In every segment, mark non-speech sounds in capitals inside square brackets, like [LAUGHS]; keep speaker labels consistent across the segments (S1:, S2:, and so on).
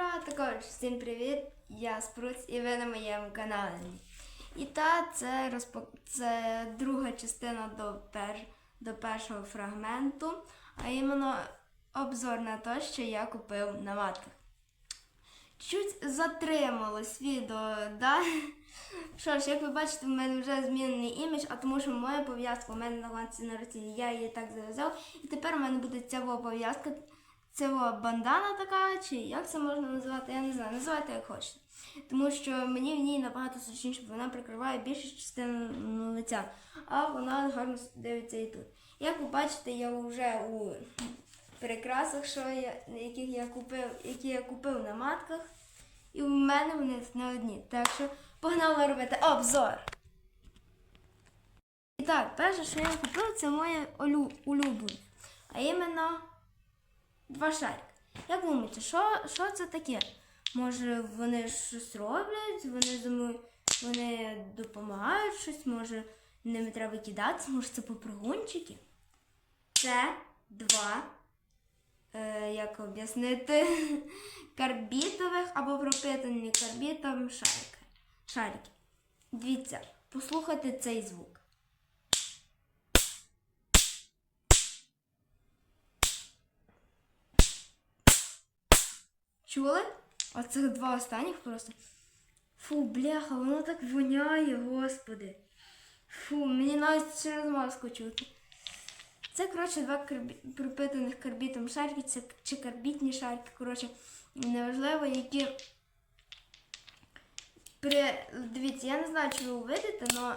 S1: Ура! Також всім привіт! Я Спруц і ви на моєму каналі. І та це розпак... це друга частина до, пер... до першого фрагменту, а іменно обзор на те, що я купив на матках. Чуть затрималось відео, да? [LAUGHS] Що ж, як ви бачите, в мене вже змінений імідж, а тому що моя пов'язка у мене на ланці на руці, я її так зав'язав. І тепер у мене буде ця пов'язка, це во бандана така, чи як це можна назвати, я не знаю, називайте як хочете. Тому що мені в ній набагато зручніше, бо вона прикриває більшу частину лиця, а вона гарно дивиться і тут. Як ви бачите, я вже у прикрасах, що я, яких я купив, які я купив на матках. І в мене вони не одні. Так що погнали робити обзор. І так, перше, що я купив, це моє улюблене. А іменно два шарики. Як думаєте, що, що це таке? Може вони щось роблять, вони, вони допомагають щось, може ними треба кидатися, може це попригунчики? Це два е, як об'яснити, [LAUGHS] карбітових або пропитані карбітом шарики. Дивіться, послухайте цей звук. Чули? Оцих два останніх просто. Фу, бляха, воно так воняє, господи. Фу, мені навіть через маску чути. Це, коротше, два карбі... пропитаних карбітом шарики, це чи карбітні шарики, коротше, неважливо, які. При... Дивіться, я не знаю, чи ви увидите, але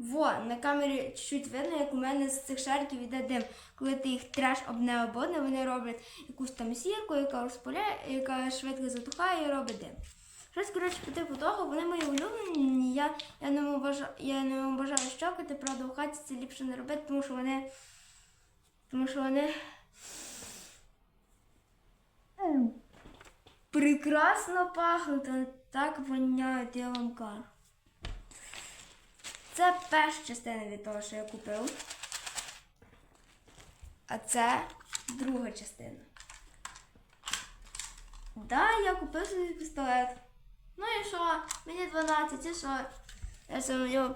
S1: во, на камері чуть-чуть видно, як у мене з цих шариків йде дим. Коли ти їх треш об не об одне, вони роблять якусь там сірку, яка розпаляє, яка швидко затухає і робить дим. Щось, коротше, по типу того, вони мої улюблені, я, я, не бажаю, я щокати, правда, у хаті це ліпше не робити, тому що вони. Тому що вони. Прекрасно пахнуть, так воняють, я вам кажу. Це перша частина від того, що я купив. А це друга частина. Да, я купив собі пістолет. Ну і що? Мені 12, і що? Я сам його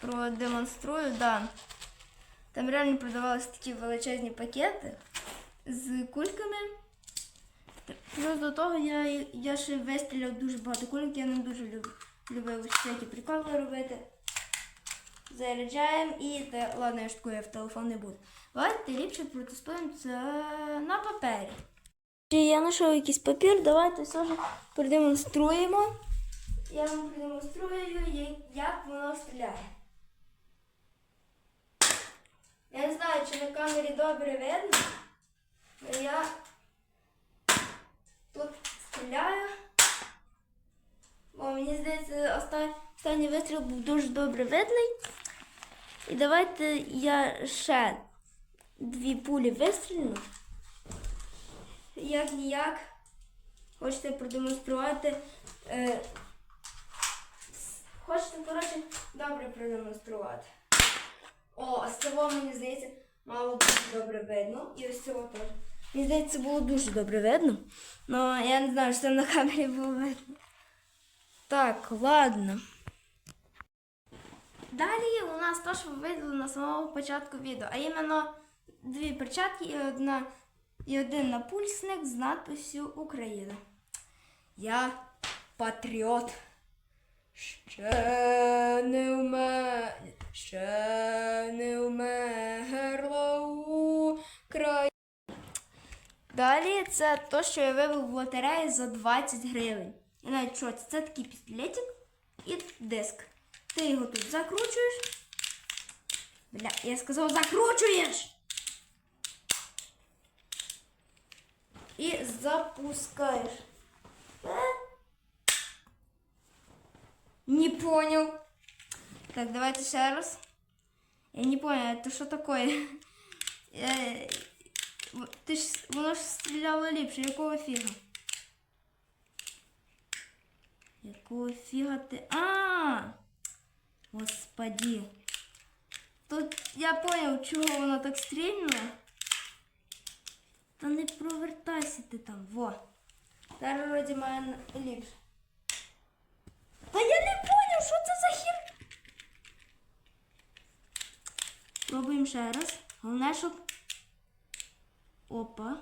S1: продемонструю, да. Там реально продавалися такі величезні пакети з кульками. Плюс до того я, я ще вистріляв дуже багато кульок, я не дуже люблю. Любив всякі приколи робити. Заряджаємо і ладно, я шуткую, в телефон не буду. Давайте ліпше протестуємо це на папері. Я знайшов якийсь папір, давайте все ж продемонструємо. Я вам продемонструю, як, воно стріляє. Я не знаю, чи на камері добре видно, але я тут стріляю. Бо мені здається, останній вистріл був дуже добре видний. І давайте я ще дві пулі вистрілю. Як ніяк. Хочете продемонструвати. Е, хочете, коротше, добре продемонструвати. О, з цього, мені здається, мало дуже добре видно. І ось цього теж. Мені здається, було дуже добре видно. Ну, я не знаю, що там на камері було видно. Так, ладно. Далі у нас те, що ви видели на самому початку відео, а іменно дві перчатки і одна і один напульсник з надписю Україна. Я патріот. Ще не вмер, ще не вмерла Україна. Далі це те, що я вивів в лотереї за 20 гривень. Навіть що це? Це такий пістолетик і диск. Ти його тут закручуєш. Бля, я сказав, закручуєш! І запускаєш. Е? Не понял. Так, давайте ще раз. Я не понял, это что такое? [LAUGHS] В- Ти ж воно ж стріляло ліпше, якого фіга? Якого фіга ти. А! Господи. Тут я понял, чого воно так стрільнуло. Та не провертайся ти там, во. Зараз вроді має ліпше. Та я не поняв, що це за хір. Пробуємо ще раз. Головне, щоб. Опа.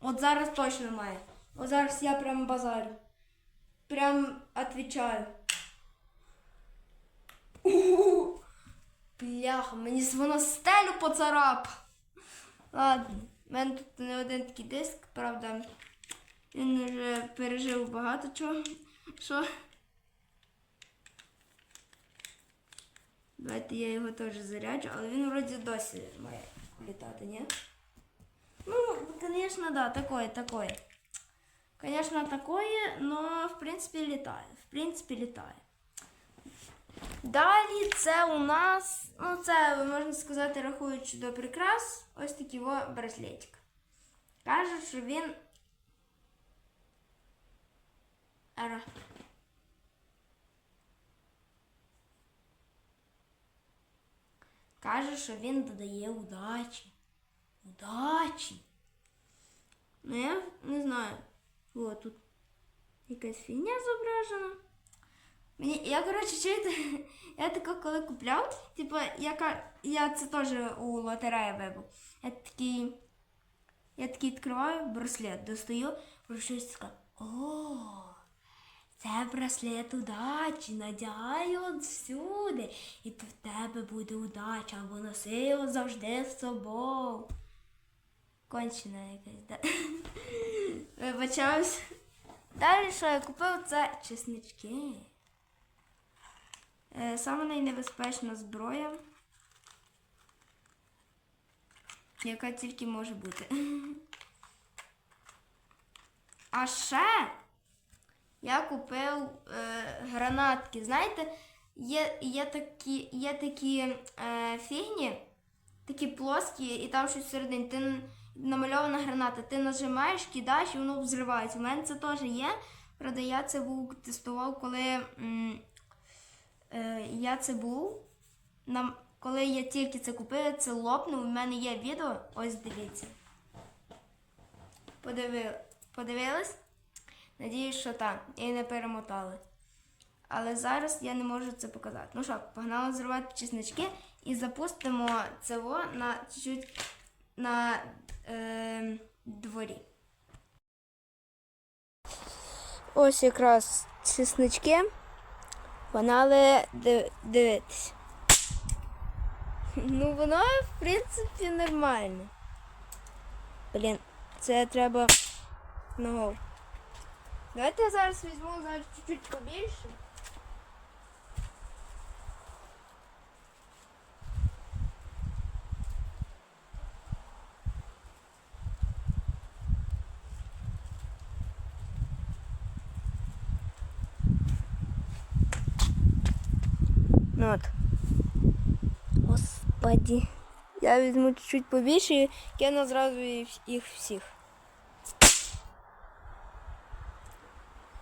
S1: От зараз точно має. От зараз я прям базарю. Прям отвечаю. Уху. Бляха, мені воно стелю поцарап. Ладно, в мене тут не один такий диск, правда. Він вже пережив багато чого. Що? Давайте я його теж заряджу, але він вроді досі має літати, ні? Ну, звісно, да, такое, такое. Конечно, такое, но в принципі літає. В принципі, літає. Далі це у нас, ну це можна сказати, рахуючи до прикрас, ось такий браслетик. Каже, що він. Каже, що він додає удачі. Удачі. Ну я не знаю. О, тут якась фігня зображена. Мені, я, коротше, чуєте, [LAUGHS] я тако коли купляв, типу, я, я це теж у лотереї вибув. Я такий, я такий відкриваю браслет, достаю, про щось така, о, це браслет удачі, надягай його всюди, і то в тебе буде удача, або носи його завжди з собою. Кончена якась, да? [LAUGHS] Вибачаюсь. Далі, що я купив, це чеснички. Е, Саме найнебезпечна зброя, яка тільки може бути. [LAUGHS] А ще я купив е, гранатки. Знаєте, є, є такі, є такі е, фігні, такі плоскі, і там щось всередині. Ти намальована граната, ти нажимаєш, кидаєш і воно взривається. У мене це теж є. Правда, я це був тестував, коли. Е, я це був. Нам, коли я тільки це купив, це лопнув. У мене є відео. Ось дивіться. Подиви, подивились? Надіюсь, що так. І не перемотали. Але зараз я не можу це показати. Ну що, погнали зривати чеснички і запустимо цього на чуть-чуть на е, дворі. Ось якраз чеснички. Погнали див- дивитись. [LAUGHS] Ну, воно, в принципі, нормально. Блін, це треба Ну. Давайте я зараз візьму зараз чуть-чуть побільше. Ну от. Господи. Я візьму чуть-чуть побільше і кину зразу їх- всіх.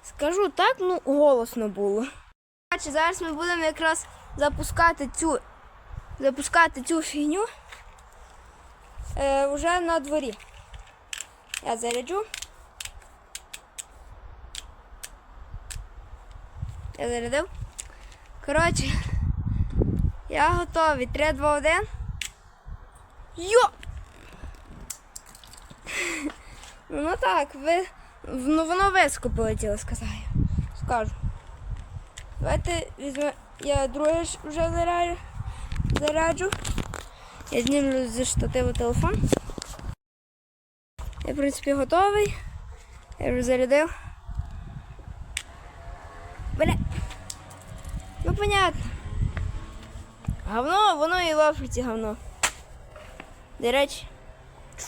S1: Скажу так, ну голосно було. Зараз ми будемо якраз запускати цю, запускати цю фігню е, вже на дворі. Я заряджу. Я зарядив. Коротше, я готовий. 3, 2, 1. Йо! [LAUGHS] Ну так, ви. Ну воно високо полетіло, сказаю. Скажу. Давайте візьмемо. Я друге вже заряджу. заряджу. Я знімлю зі штативу телефон. Я, в принципі, готовий. Я вже зарядив. Бля. Ну, понятно. Говно, воно і в Африці говно. До речі,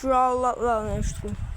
S1: чула, ладно, я шутку.